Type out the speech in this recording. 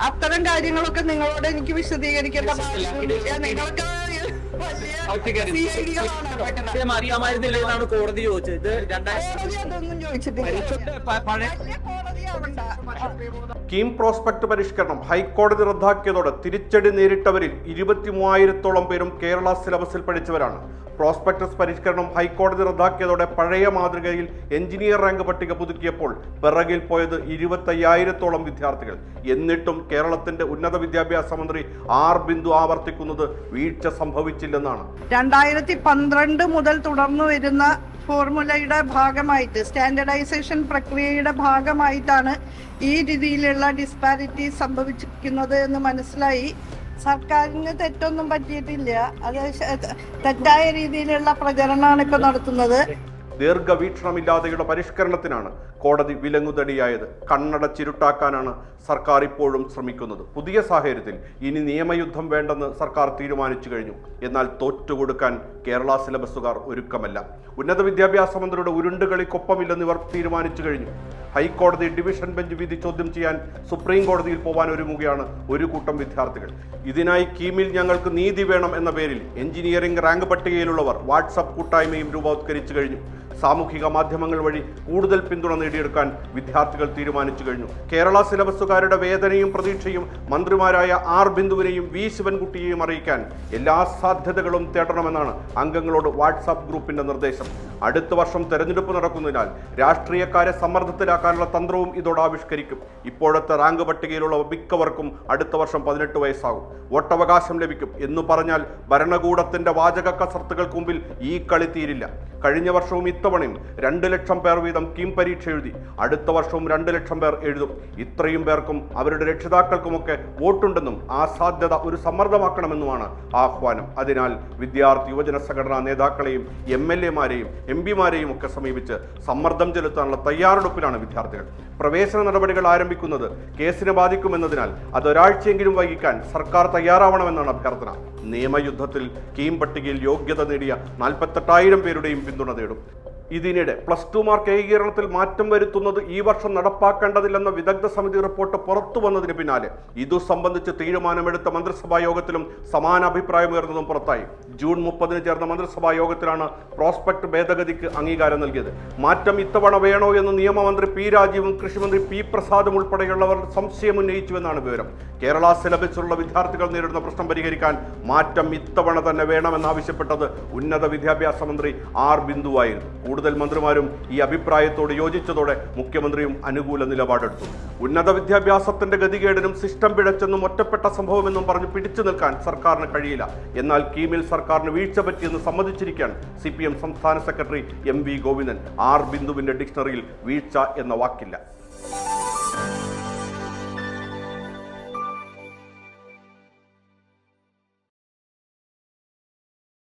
അത്തരം കാര്യങ്ങളൊക്കെ നിങ്ങളോട് എനിക്ക് വിശദീകരിക്കേണ്ട ബാധ്യതയൊന്നുമില്ല. നിങ്ങൾക്ക്. അറിയാമായിരുന്നില്ല എന്നാണ് കോടതി ചോദിച്ചത് ഇത് രണ്ടായിരത്തി കോടതി അതൊന്നും ചോദിച്ചിട്ടില്ല പഴയ കീം പ്രോസ്പെക്ട് പരിഷ്കരണം ഹൈക്കോടതി റദ്ദാക്കിയതോടെ തിരിച്ചടി നേരിട്ടവരിൽ ഇരുപത്തി മൂവായിരത്തോളം പേരും കേരള സിലബസിൽ പഠിച്ചവരാണ്. പ്രോസ്പെക്ടസ് പരിഷ്കരണം ഹൈക്കോടതി റദ്ദാക്കിയതോടെ പഴയ മാതൃകയിൽ എഞ്ചിനീയർ റാങ്ക് പട്ടിക പുതുക്കിയപ്പോൾ പിറകിൽ പോയത് ഇരുപത്തയ്യായിരത്തോളം വിദ്യാർത്ഥികൾ. എന്നിട്ടും കേരളത്തിന്റെ ഉന്നത വിദ്യാഭ്യാസ മന്ത്രി ആർ ബിന്ദു ആവർത്തിക്കുന്നത് വീഴ്ച സംഭവിച്ചില്ലെന്നാണ്. രണ്ടായിരത്തി പന്ത്രണ്ട് മുതൽ തുടർന്നു വരുന്ന ഫോർമുലയുടെ ഭാഗമായിട്ട് സ്റ്റാൻഡർഡൈസേഷൻ പ്രക്രിയയുടെ ഭാഗമായിട്ടാണ് ഈ രീതിയിലുള്ള ഡിസ്പാരിറ്റി സംഭവിച്ചിരിക്കുന്നത് എന്ന് മനസ്സിലായി. സർക്കാരിന് തെറ്റൊന്നും പറ്റിയിട്ടില്ല. അത് തെറ്റായ രീതിയിലുള്ള പ്രചരണമാണ് ഇപ്പൊ നടത്തുന്നത്. ദീർഘവീക്ഷണമില്ലാതെയുള്ള പരിഷ്കരണത്തിനാണ് കോടതി വിലങ്ങുതടിയായത്. കണ്ണടച്ചിരുട്ടാക്കാനാണ് സർക്കാർ ഇപ്പോഴും ശ്രമിക്കുന്നത്. പുതിയ സാഹചര്യത്തിൽ ഇനി നിയമയുദ്ധം വേണ്ടെന്ന് സർക്കാർ തീരുമാനിച്ചു കഴിഞ്ഞു. എന്നാൽ തോറ്റുകൊടുക്കാൻ കേരള സിലബസുകാർ ഒരുക്കമല്ല. ഉന്നത വിദ്യാഭ്യാസ മന്ത്രിയുടെ ഉരുണ്ടുകളിക്കൊപ്പമില്ലെന്ന് ഇവർ തീരുമാനിച്ചു കഴിഞ്ഞു. ഹൈക്കോടതി ഡിവിഷൻ ബെഞ്ച് വിധി ചോദ്യം ചെയ്യാൻ സുപ്രീം കോടതിയിൽ പോകാൻ ഒരുങ്ങുകയാണ് ഒരു കൂട്ടം വിദ്യാർത്ഥികൾ. ഇതിനായി കീമിൽ ഞങ്ങൾക്ക് നീതി വേണം എന്ന പേരിൽ എഞ്ചിനീയറിംഗ് റാങ്ക് പട്ടികയിലുള്ളവർ വാട്സപ്പ് കൂട്ടായ്മയും രൂപവത്കരിച്ചു കഴിഞ്ഞു. സാമൂഹിക മാധ്യമങ്ങൾ വഴി കൂടുതൽ പിന്തുണ നേടിയെടുക്കാൻ വിദ്യാർത്ഥികൾ തീരുമാനിച്ചു കഴിഞ്ഞു. കേരള സിലബസുകാരുടെ വേദനയും പ്രതീക്ഷയും മന്ത്രിമാരായ ആർ ബിന്ദുവിനെയും വി ശിവൻകുട്ടിയെയും അറിയിക്കാൻ എല്ലാ സാധ്യതകളും തേടണമെന്നാണ് അംഗങ്ങളോട് വാട്സാപ്പ് ഗ്രൂപ്പിന്റെ നിർദ്ദേശം. അടുത്ത വർഷം തെരഞ്ഞെടുപ്പ് നടക്കുന്നതിനാൽ രാഷ്ട്രീയക്കാരെ സമ്മർദ്ദത്തിലാക്കാനുള്ള തന്ത്രവും ഇതോടെ ആവിഷ്കരിക്കും. ഇപ്പോഴത്തെ റാങ്ക് പട്ടികയിലുള്ള മിക്കവർക്കും അടുത്ത വർഷം പതിനെട്ട് വയസ്സാകും. വോട്ടവകാശം ലഭിക്കും എന്ന് പറഞ്ഞാൽ ഭരണകൂടത്തിന്റെ വാചക കസർത്തുകൾക്ക് മുമ്പിൽ ഈ കളി തീരില്ല. കഴിഞ്ഞ വർഷവും ഇത്തവണയും രണ്ട് ലക്ഷം പേർ വീതം കീം പരീക്ഷ എഴുതി. അടുത്ത വർഷവും രണ്ട് ലക്ഷം പേർ എഴുതും. ഇത്രയും പേർക്കും അവരുടെ രക്ഷിതാക്കൾക്കുമൊക്കെ വോട്ടുണ്ടെന്നും ആ സാധ്യത ഒരു സമ്മർദ്ദമാക്കണമെന്നുമാണ് ആഹ്വാനം. അതിനാൽ വിദ്യാർത്ഥി യുവജന സംഘടനാ നേതാക്കളെയും എം എൽ എമാരെയും എം പിമാരെയും ഒക്കെ സമീപിച്ച് സമ്മർദ്ദം ചെലുത്താനുള്ള തയ്യാറെടുപ്പിലാണ് വിദ്യാർത്ഥികൾ. പ്രവേശന നടപടികൾ ആരംഭിക്കുന്നത് കേസിനെ ബാധിക്കുമെന്നതിനാൽ അത് ഒരാഴ്ചയെങ്കിലും വൈകിക്കാൻ സർക്കാർ തയ്യാറാവണമെന്നാണ് അഭ്യർത്ഥന. നിയമയുദ്ധത്തിൽ കീം പട്ടികയിൽ യോഗ്യത നേടിയ നാൽപ്പത്തെട്ടായിരം പേരുടെയും പിന്തുണ തേടും ഇതിനിടെ പ്ലസ് ടു മാർക്ക് ഏകീകരണത്തിൽ മാറ്റം വരുത്തുന്നത് ഈ വർഷം നടപ്പാക്കേണ്ടതില്ലെന്ന വിദഗ്ധ സമിതി റിപ്പോർട്ട് പുറത്തു വന്നതിന് പിന്നാലെ ഇതു സംബന്ധിച്ച് തീരുമാനമെടുത്ത മന്ത്രിസഭാ യോഗത്തിലും സമാന അഭിപ്രായം ഉയർന്നതും പുറത്തായി. ജൂൺ മുപ്പതിന് ചേർന്ന മന്ത്രിസഭാ യോഗത്തിലാണ് പ്രോസ്പെക്ട് ഭേദഗതിക്ക് അംഗീകാരം നൽകിയത്. മാറ്റം ഇത്തവണ വേണോ എന്ന് നിയമമന്ത്രി പി രാജീവും കൃഷിമന്ത്രി പി പ്രസാദും ഉൾപ്പെടെയുള്ളവർ സംശയം ഉന്നയിച്ചുവെന്നാണ് വിവരം. കേരള സിലബസിലുള്ള വിദ്യാർത്ഥികൾ നേരിടുന്ന പ്രശ്നം പരിഹരിക്കാൻ മാറ്റം ഇത്തവണ തന്നെ വേണമെന്നാവശ്യപ്പെട്ടത് ഉന്നത വിദ്യാഭ്യാസ മന്ത്രി ആർ ബിന്ദുവായിരുന്നു കൂടുതൽ മന്ത്രിമാരും ഈ അഭിപ്രായത്തോട് യോജിച്ചതോടെ മുഖ്യമന്ത്രിയും അനുകൂല നിലപാടെടുത്തു. ഉന്നത വിദ്യാഭ്യാസത്തിന്റെ ഗതികേടിനും സിസ്റ്റം പിഴച്ചെന്നും ഒറ്റപ്പെട്ട സംഭവമെന്നും പറഞ്ഞ് പിടിച്ചു നിൽക്കാൻ സർക്കാരിന് കഴിയില്ല. എന്നാൽ കീമിൽ സർക്കാരിന് വീഴ്ച പറ്റിയെന്ന് സമ്മതിച്ചിരിക്കാൻ സി സംസ്ഥാന secretary M V Govindan R ബിന്ദുവിന്റെ ഡിക്ഷണറിയിൽ വീഴ്ച എന്ന വാക്കില്ല.